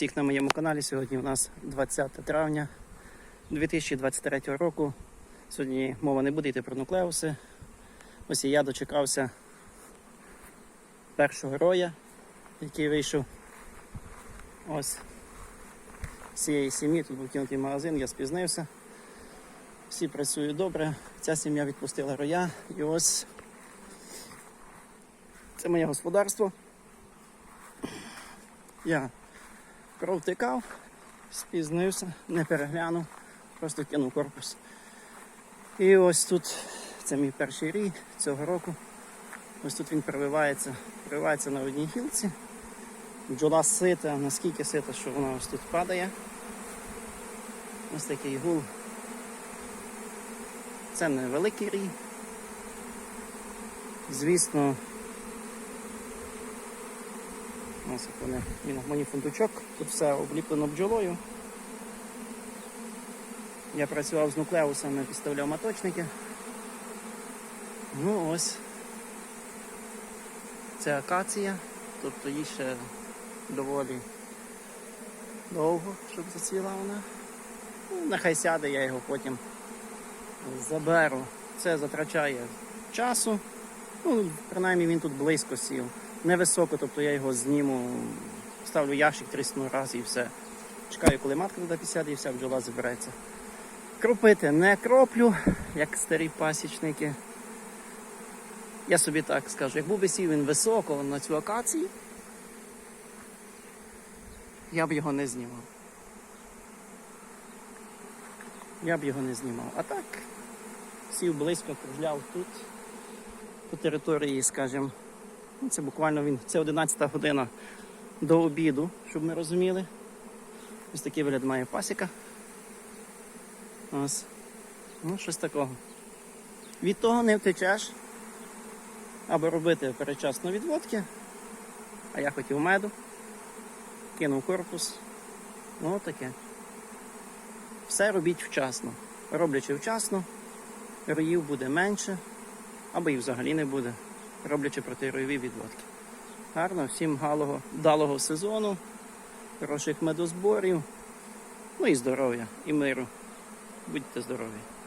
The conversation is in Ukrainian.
всіх на моєму каналі. Сьогодні у нас 20 травня 2023 року. Сьогодні мова не буде йти про нуклеуси. Ось і я дочекався першого роя, який вийшов ось з цієї сім'ї. Тут був кинутий магазин, я спізнився. Всі працюють добре. Ця сім'я відпустила роя. І ось це моє господарство. Я провтикав, спізнився, не переглянув, просто кинув корпус. І ось тут, це мій перший рій цього року. Ось тут він прививається, прививається на одній гілці. Бджола сита, наскільки сита, що вона ось тут падає. Ось такий гул. Це невеликий рій. Звісно, вони, він мені фундучок, тут все обліплено бджолою. Я працював з нуклеусами, підставляв маточники. Ну ось. Це акація, тобто їй ще доволі довго, щоб зацвіла вона. Ну, нехай сяде, я його потім заберу. Це затрачає часу. Ну, принаймні він тут близько сів. Невисоко, тобто я його зніму, ставлю ящик трісну раз і все. Чекаю, коли матка туди підсяде і вся бджола забереться. Кропити не кроплю, як старі пасічники. Я собі так скажу, як був би сів він високо на цю акацію, я б його не знімав. Я б його не знімав. А так, сів близько, кружляв тут, по території, скажімо. Ну, Це буквально він, це 11 година до обіду, щоб ми розуміли. Ось такий вигляд має пасіка. Ось. Ну, щось такого. Від того не втечеш, аби робити передчасно відводки. А я хотів меду, кинув корпус. Ну, таке. Все робіть вчасно. Роблячи вчасно, роїв буде менше, або і взагалі не буде, роблячи протиройові відводки. Гарно, всім галого, вдалого сезону, хороших медозборів, ну і здоров'я, і миру. Будьте здорові!